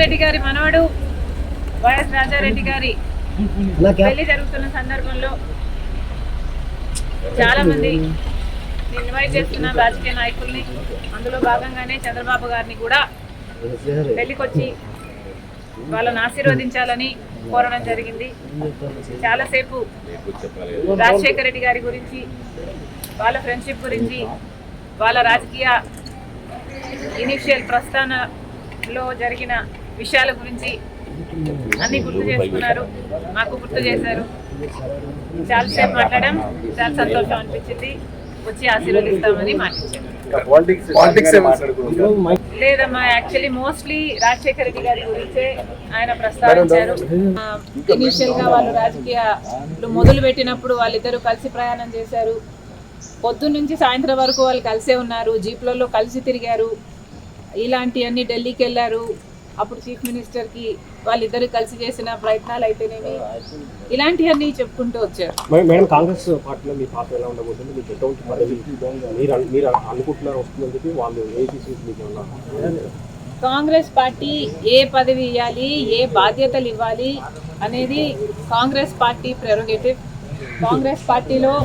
రెడ్డి గారి మనవడు వైఎస్ రాజారెడ్డి గారి పెళ్ళి జరుగుతున్న సందర్భంలో చాలా మంది ఇన్వైట్ చేస్తున్న రాజకీయ నాయకుల్ని అందులో భాగంగానే చంద్రబాబు గారిని కూడా పెళ్ళికొచ్చి వాళ్ళని ఆశీర్వదించాలని కోరడం జరిగింది. చాలాసేపు రాజశేఖర రెడ్డి గారి గురించి వాళ్ళ ఫ్రెండ్షిప్ గురించి వాళ్ళ రాజకీయ ఇనిషియల్ ప్రస్థానంలో జరిగిన విషయాల గురించి అన్ని గుర్తు చేసుకున్నారు. మాకు గుర్తు చేశారు. చాలాసేపు మాట్లాడాం. చాలా సంతోషం అనిపించింది. వచ్చి ఆశీర్వదిస్తామని మాటించారు పాలిటిక్స్ లేదమ్మా యాక్చువల్లీ మోస్ట్లీ రాజశేఖర రెడ్డి గారి గురించే ఆయన ప్రస్తావించారు. ఇనీషియల్గా వాళ్ళు రాజకీయాలు మొదలు పెట్టినప్పుడు వాళ్ళిద్దరూ కలిసి ప్రయాణం చేశారు. పొద్దున్న నుంచి సాయంత్రం వరకు వాళ్ళు కలిసే ఉన్నారు. జీప్లలో కలిసి తిరిగారు. ఇలాంటివన్నీ ఢిల్లీకి వెళ్ళారు. అప్పుడు చీఫ్ మినిస్టర్కి వాళ్ళిద్దరు కలిసి చేసిన ప్రయత్నాలు అయితేనేమి ఇలాంటివన్నీ చెప్పుకుంటూ వచ్చారు. మేడం కాంగ్రెస్ పార్టీలో మీ పాత్ర ఎలా ఉండబోతుంది? మీకు ఎటువంటి మీరు అను- మీరు అనుకుంటున్నారు వస్తుందని చెప్పి వాళ్ళు కాంగ్రెస్ పార్టీ ఏ పదవి ఇవ్వాలి? ఏ బాధ్యతలు ఇవ్వాలి? అనేది కాంగ్రెస్ పార్టీ ప్రెరోగేటివ్. కాంగ్రెస్ పార్టీలో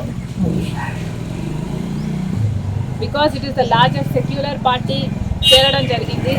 because it is the largest secular party చేరడం జరిగింది.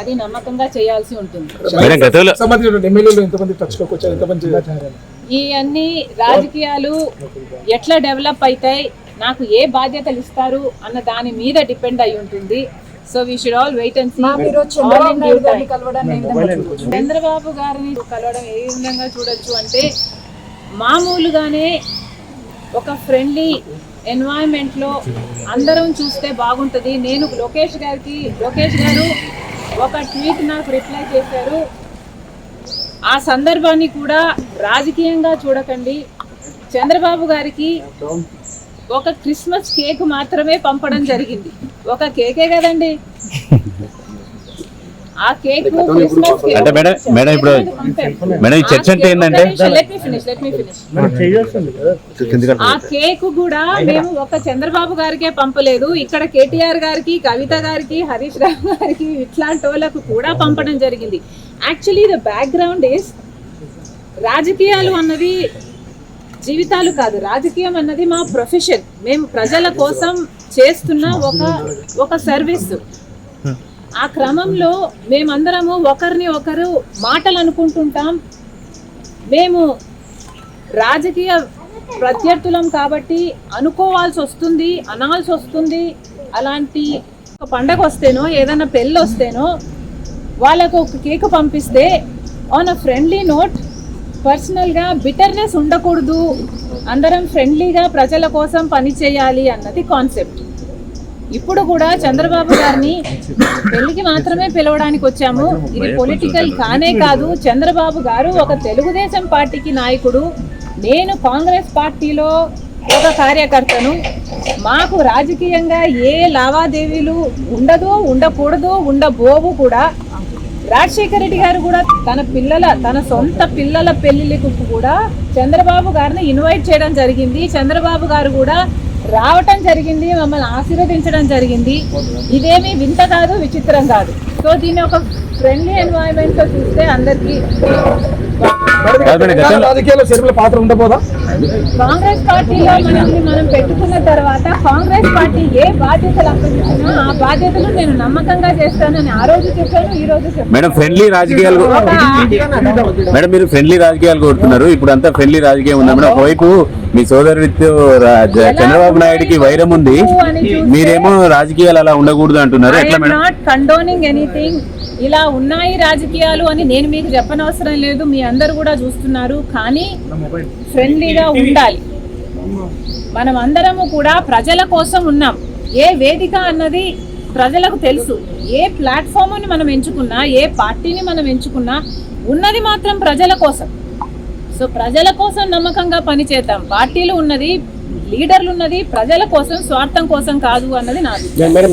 అది నమ్మకంగా చేయాల్సి ఉంటుంది. మేడం గతంలో సంబంధించిన ఎమ్మెల్యేలు ఎంతమంది టచ్లోకి వచ్చారు? ఎంతమంది ఈ అన్ని రాజకీయాలు ఎట్లా డెవలప్ అవుతాయి నాకు ఏ బాధ్యతలు ఇస్తారు అన్న దాని మీద డిపెండ్ అయి ఉంటుంది. So we should all wait and Chandrababu గారిని కలవడం ఏ విధంగా చూడొచ్చు అంటే మామూలుగానే ఒక ఫ్రెండ్లీ ఎన్వైరన్మెంట్లో అందరం చూస్తే బాగుంటుంది. నేను లోకేష్ గారికి లోకేష్ గారు ఒక ట్వీట్ నాకు రిప్లై చేశారు. ఆ సందర్భాన్ని కూడా రాజకీయంగా చూడకండి. చంద్రబాబు గారికి ఒక క్రిస్మస్ కేక్ మాత్రమే పంపడం జరిగింది. ఒక కేకే కదండి. అంటే మేడం మేడం ఇప్పుడు మేడం ఈ చర్చ అంటే ఏంటంటే let me finish let me finish ఆ కేక్ కూడా మేము ఒక చంద్రబాబు గారికే పంపలేదు. ఇక్కడ కేటీఆర్ గారికి కవిత గారికి హరీష్ రావు గారికి ఇట్లాంటి వాళ్ళకు కూడా పంపడం జరిగింది. యాక్చువల్లీ ద బ్యాక్గ్రౌండ్ ఇస్ రాజకీయాలు అన్నది జీవితాలు కాదు. రాజకీయం అన్నది మా ప్రొఫెషన్ మేము ప్రజల కోసం చేస్తున్న ఒక ఒక సర్వీస్ ఆ క్రమంలో మేమందరము ఒకరిని ఒకరు మాటలు అనుకుంటుంటాం మేము రాజకీయ ప్రత్యర్థులం కాబట్టి అనుకోవాల్సి వస్తుంది అనాల్సి వస్తుంది. అలాంటి ఒక పండగ వస్తేనో ఏదైనా పెళ్ళి వస్తేనో వాళ్ళకు ఒక కేక్ పంపిస్తే ఆన్ అ ఫ్రెండ్లీ నోట్ పర్సనల్గా బిటర్నెస్ ఉండకూడదు. అందరం ఫ్రెండ్లీగా ప్రజల కోసం పని చేయాలి అన్నది కాన్సెప్ట్ ఇప్పుడు కూడా చంద్రబాబు గారిని పెళ్ళికి మాత్రమే పిలవడానికి వచ్చాము. ఇది పొలిటికల్ కానే కాదు. చంద్రబాబు గారు ఒక తెలుగుదేశం పార్టీకి నాయకుడు. నేను కాంగ్రెస్ పార్టీలో ఒక కార్యకర్తను. మాకు రాజకీయంగా ఏ లావాదేవీలు ఉండదు ఉండకూడదు ఉండబోవు కూడా రాజశేఖర రెడ్డి గారు కూడా తన పిల్లల తన సొంత పిల్లల పెళ్ళిళ్ళకు కూడా చంద్రబాబు గారిని ఇన్వైట్ చేయడం జరిగింది. చంద్రబాబు గారు కూడా రావటం జరిగింది మమ్మల్ని ఆశీర్వదించడం జరిగింది. ఇదేమి వింత కాదు విచిత్రం కాదు. సో దీన్ని ఒక ఫ్రెండ్లీ ఎన్వైరన్మెంట్లో చూస్తే అందరికీ రాజకీయాల్లో పాత్ర ఉండబోదా? కాంగ్రెస్ పార్టీలో మనల్ని మనం పెట్టుకున్న తర్వాత కాంగ్రెస్ పార్టీ ఏ బాధ్యతలు అప్పగించినా ఆ బాధ్యతలు నేను నమ్మకంగా చేస్తానని ఆ రోజు చెప్పాను ఈ రోజు చెప్పాను. మేడం ఫ్రెండ్లీ రాజకీయాలు మేడం మీరు ఫ్రెండ్లీ రాజకీయాలు కోరుతున్నారు ఇప్పుడు అంతా ఫ్రెండ్లీ రాజకీయం ఉందా. మేడం ఒకవైపు మీ సోదరుడితో చంద్రబాబు నాయుడుకి వైరం ఉంది. మీరేమో రాజకీయాలు అలా ఉండకూడదు అంటున్నారు. ఎట్లా మేడం? నాట్ కండోనింగ్ ఎనీథింగ్ ఇలా ఉన్నాయి రాజకీయాలు అని నేను మీకు చెప్పనవసరం లేదు. మీ అందరు కూడా చూస్తున్నారు కానీ ఫ్రెండ్లీగా ఉండాలి. మనం అందరము కూడా ప్రజల కోసం ఉన్నాం. ఏ వేదిక అన్నది ప్రజలకు తెలుసు. ఏ ప్లాట్ఫామ్ని మనం ఎంచుకున్నా ఏ పార్టీని మనం ఎంచుకున్నా ఉన్నది మాత్రం ప్రజల కోసం. సో ప్రజల కోసం నమ్మకంగా పనిచేద్దాం. పార్టీలు ఉన్నది లీడర్లు ఉన్నది ప్రజల కోసం స్వార్థం కోసం కాదు అన్నది నా అభిప్రాయం. మేడం